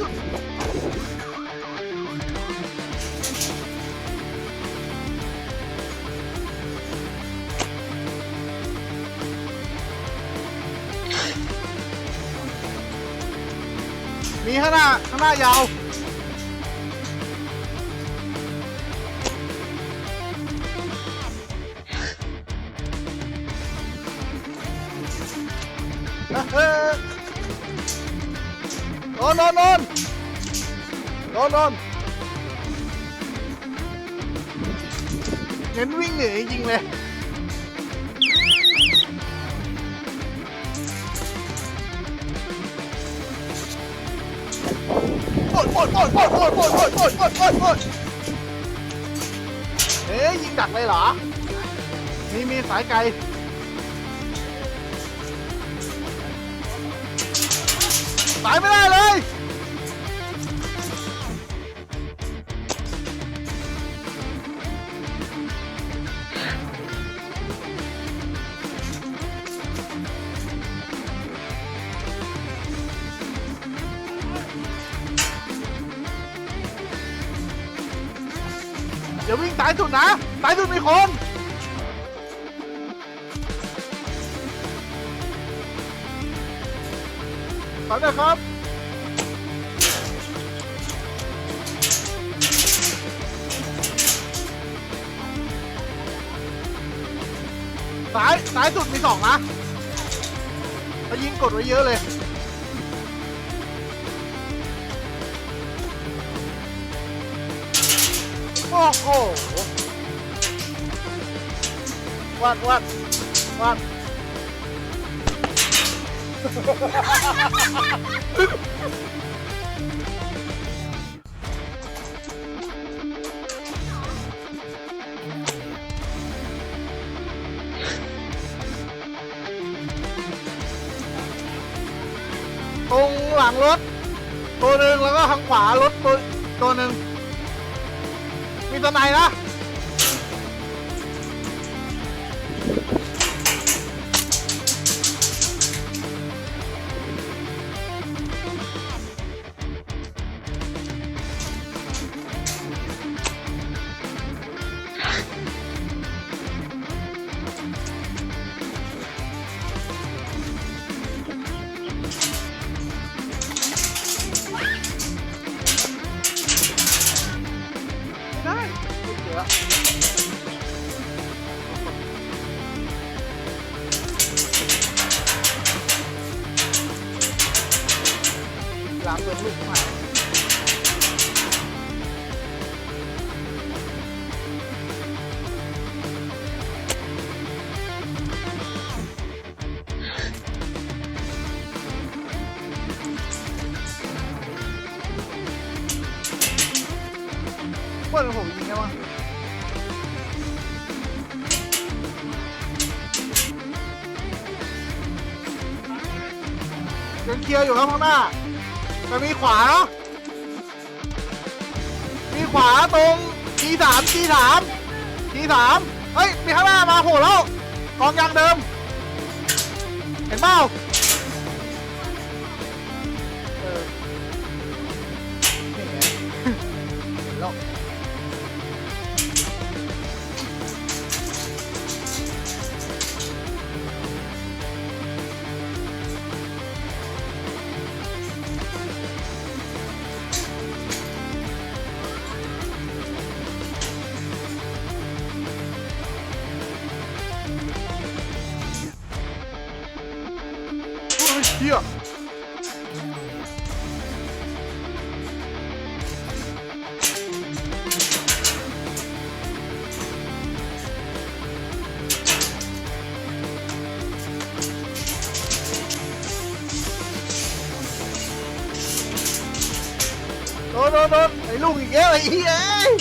มีข้างหน้า ข้างหน้ายาว เฮ้ ยโดนโดนโดนนโดนเน้นวิ่งหนีจริงเลยโอ๊ยโอ๊ยโอ๊ยโอ๊ยโอ๊ยโอ๊ยโอ๊ยโอ๊ยโอ๊ยโอ๊ยโอ๊ยเอ๊ยยิงดักเลยเหรอ มีมีสายไกล สายไม่ได้เลย เดี๋ยววิ่งสายสุดนะสายสุดมีคน ขอหน่อยครับ สายสายสุดมีสองนะแล้วยิงกดไว้เยอะเลย โอ้โหวัดวัดวัด ตรงหลังรถ ตัวหนึ่งแล้วก็ทางขวารถตัวตัวหนึ่งมีตัวไหนนะ đó làm được luôn mà quên hủ gì nhau không? ยังเคลียร์อยู่ครับข้างหน้าแต่มีขวาเนาะมีขวาตรงทีสามทีสามทีสามเฮ้ยมีข้างหน้ามาโผล่แล้วกองยางเดิม เห็นเปล่า เหี้ยโดนโดนโดนไอ้ลูกอีกแล้วไอ้เหี้ยเอ้ย